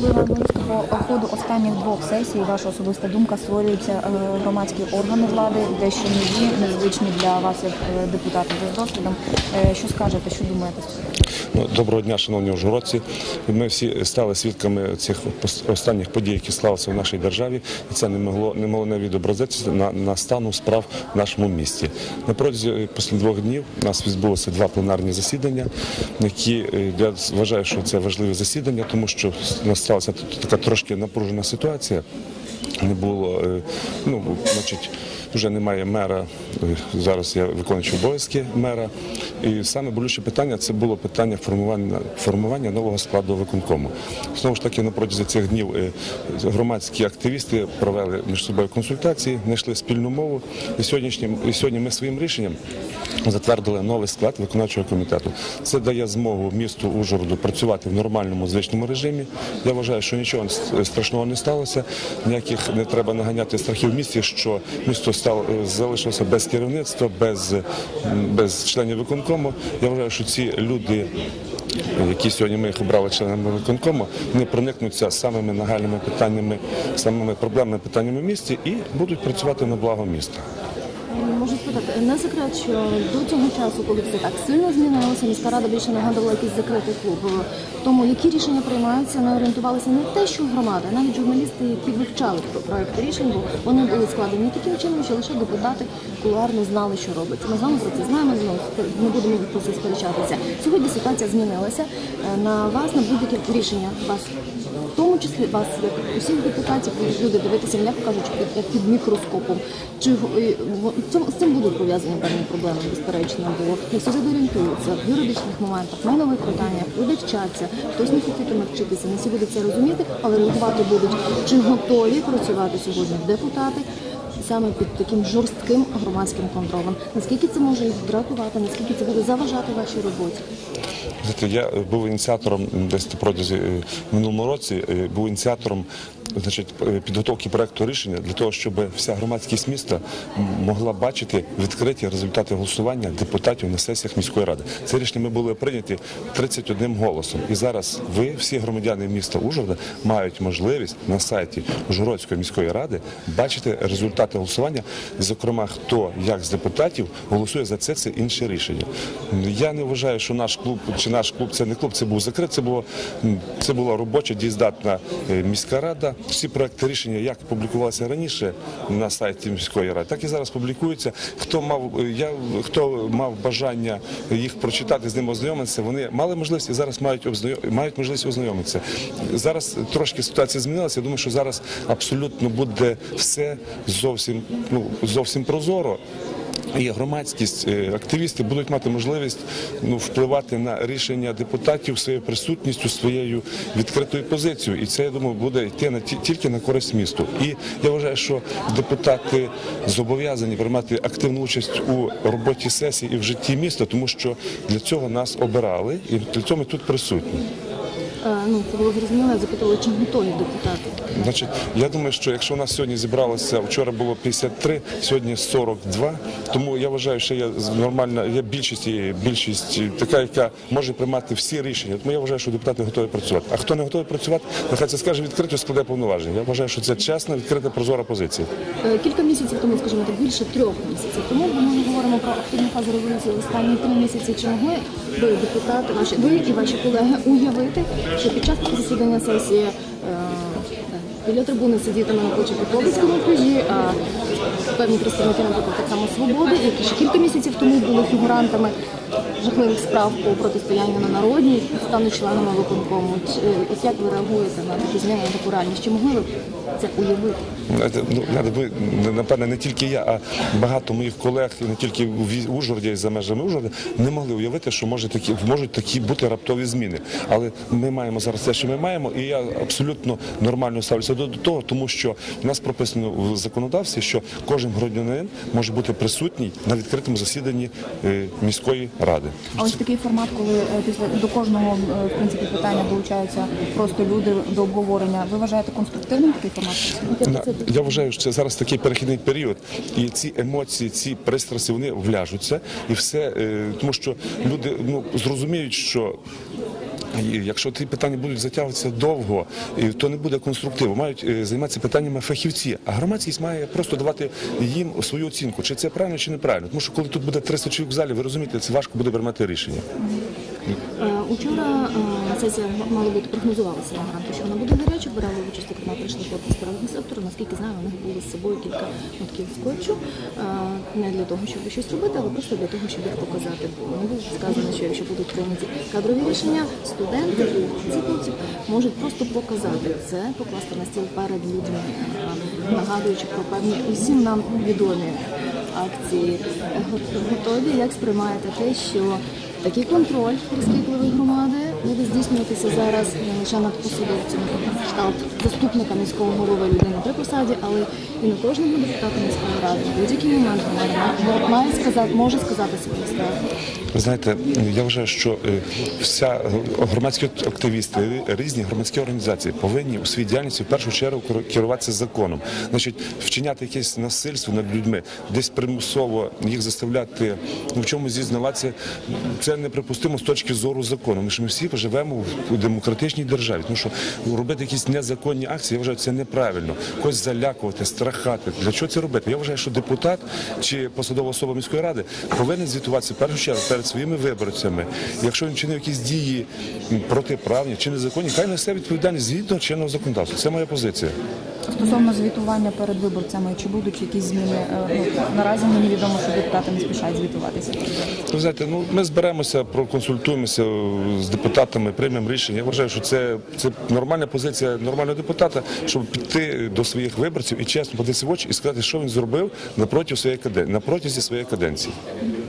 по ходу останніх двох сесій, ваша особиста думка, створюються е, громадські органи влади, дещо нові, незвичні для вас як е, депутата з досвідом. Е, Що скажете, що думаєте? Ну, Доброго дня, шановні ужгородці. Ми всі стали свідками цих останніх подій, які склалися в нашій державі, і це не могло не могло не відобразитися на, на стану справ в нашому місті. На протязі після двох днів у нас відбулося два пленарні засідання, які я вважаю, що це важливі засідання, тому що насталася тут така трошки напружена ситуація. Не було, е, ну, значить, вже немає мера. е, Зараз я виконуючий обов'язки мера. І саме болюче питання це було питання формування формування нового складу виконкому. Знову ж таки, на протязі цих днів е, громадські активісти провели між собою консультації, знайшли спільну мову. І сьогоднішнім і сьогодні ми своїм рішенням затвердили новий склад виконавчого комітету. Це дає змогу місту Ужгороду працювати в нормальному звичному режимі. Я вважаю, що нічого страшного не сталося. Ніяких не треба наганяти страхів в місті, що місто стало залишилося без керівництва, без, без членів виконкому. Я вважаю, що ці люди. Які сьогодні ми їх обрали членами виконкому, вони проникнуться самими нагальними питаннями, самими проблемними питаннями місті і будуть працювати на благо міста. Можу спитати, не секрет, що до цього часу, коли все так сильно змінилося, міська рада більше нагадувала якийсь закритий клуб. Тому, які рішення приймаються, не орієнтувалися не те, що громада, навіть журналісти, які вивчали про проекти рішень, бо вони були складені таким чином, що лише депутати кулуарно знали, що робиться. Ми з вами про це знаємо, знову не будемо про це сперечатися. Сьогодні ситуація змінилася. Е, На вас, на будь-які рішення вас. В тому числі вас, як усіх депутатів, будуть люди дивитися, м'яко кажучи, під, під мікроскопом. Чи в- цьому- з цим будуть пов'язані певні проблеми, безперечно, бо не всі орієнтуються в юридичних моментах, майнових питаннях, люди вчаться, хтось не хотітиме вчитися, не всі будуть це розуміти, але реагувати будуть. Чи готові працювати сьогодні депутати? Саме під таким жорстким громадським контролем. Наскільки це може їх дратувати, наскільки це буде заважати вашій роботі? Я був ініціатором десь протязі е, минулому році, е, був ініціатором значить, е, підготовки проекту рішення для того, щоб вся громадськість міста могла бачити відкриті результати голосування депутатів на сесіях міської ради. Це рішення ми були прийняті 31 голосом. І зараз ви, всі громадяни міста Ужгорода, мають можливість на сайті Ужгородської міської ради бачити результати голосування, зокрема, хто як з депутатів голосує за це, це інше рішення. Я не вважаю, що наш клуб чи наш клуб це не клуб, це був закрит, це було це була робоча дієздатна е, міська рада. Всі проекти рішення, як публікувалися раніше на сайті міської ради, так і зараз публікуються. Хто мав я хто мав бажання їх прочитати з ними ознайомитися, вони мали можливість і зараз мають мають можливість ознайомитися. Зараз трошки ситуація змінилася. Я думаю, що зараз абсолютно буде все зовсім ну зовсім прозоро. І громадськість, е, активісти будуть мати можливість ну, впливати на рішення депутатів своєю присутністю, своєю відкритою позицією. І це я думаю буде йти на ті- тільки на користь місту. І я вважаю, що депутати зобов'язані приймати активну участь у роботі сесії і в житті міста, тому що для цього нас обирали, і для цього ми тут присутні. Е, ну, це було зрозуміло, я запитала, чи готові депутати. Значить, я думаю, що якщо у нас сьогодні зібралося, вчора було 53, сьогодні 42, тому я вважаю, що є нормальна, є більшість, є більшість така, яка може приймати всі рішення. Тому я вважаю, що депутати готові працювати. А хто не готовий працювати, нехай це скаже відкрито, складе повноваження. Я вважаю, що це чесна, відкрита, прозора позиція. Е, Кілька місяців тому, скажімо так, більше трьох місяців тому, ми говоримо про активну фазу революції останні три місяці. Чи могли ви, депутати, ваші ви і ваші колеги уявити, що під час засідання сесії е, біля трибуни сидітиме на плечі Поповицькому окрузі, а певні представники, наприклад, так само свободи, які ще кілька місяців тому були фігурантами жахливих справ по протистоянню на народі, стануть членами виконкому. Чи- е, як ви реагуєте на такі зміни таку реальність? Чи могли ви це уявити? Ну, напевне, не тільки я, а багато моїх колег, не тільки в Ужгороді, і за межами Ужгорода, не могли уявити, що може такі, можуть такі бути раптові зміни. Але ми маємо зараз те, що ми маємо, і я абсолютно нормально ставлюся до, до того, тому що в нас прописано в законодавстві, що кожен громадянин може бути присутній на відкритому засіданні е, міської ради. А ось такий формат, коли е, після до кожного е, в принципі питання долучаються просто люди до обговорення. Ви вважаєте конструктивним такий формат? Я вважаю, що це зараз такий перехідний період, і ці емоції, ці пристрасті вони вляжуться, і все, е, тому що люди ну зрозуміють, що. Якщо ці питання будуть затягуватися довго, то не буде конструктиву. Мають е, займатися питаннями фахівці, а громадськість має просто давати їм свою оцінку, чи це правильно, чи неправильно. Тому що коли тут буде 300 чоловік в залі, ви розумієте, це важко буде приймати рішення. Е, Учора е, сесія мала бути прогнозувалася на гаранту, що вона буде гаряча, брали участь зокрема прийшли хлопці з правого сектору. Наскільки знаю, у них були з собою кілька мотків скотчу. Е, Не для того, щоб щось робити, але просто для того, щоб їх показати. Було сказано, що якщо будуть прийняті кадрові рішення, студенти і ці хлопці можуть просто показати це, покласти на стіл перед людьми, нагадуючи про певні усім нам відомі акції. Готові, як сприймаєте те, що Такий контроль прискіпливої громади. Буде здійснюватися зараз не лише над посадовцями, штат заступника міського голови людини при посаді, але і на кожному депутату міської ради. В будь-який момент має сказати, може сказати свою справу. Ви знаєте, я вважаю, що е, вся громадські активісти, різні громадські організації повинні у своїй діяльності в першу чергу керуватися законом. Значить, вчиняти якесь насильство над людьми, десь примусово їх заставляти ну, в чомусь зізнаватися. Це неприпустимо з точки зору закону. Тому що ми всі живемо в- демократичній державі. Тому що робити якісь незаконні акції, я вважаю, це неправильно. Когось залякувати, страхати. Для чого це робити? Я вважаю, що депутат чи посадова особа міської ради повинен звітуватися в першу чергу перед своїми виборцями. Якщо він чинив якісь дії протиправні чи незаконні, хай несе відповідальність згідно чинного законодавства. Це моя позиція. Стосовно звітування перед виборцями, чи будуть якісь зміни? Е, Ну, наразі мені відомо, що депутати не спішають звітуватися. Ви знаєте, ну ми зберемося, проконсультуємося з депутатами, приймемо рішення. Я вважаю, що це, це нормальна позиція нормального депутата, щоб піти до своїх виборців і чесно подивитися в очі і сказати, що він зробив напроти своєї каден- на протязі своєї каденції.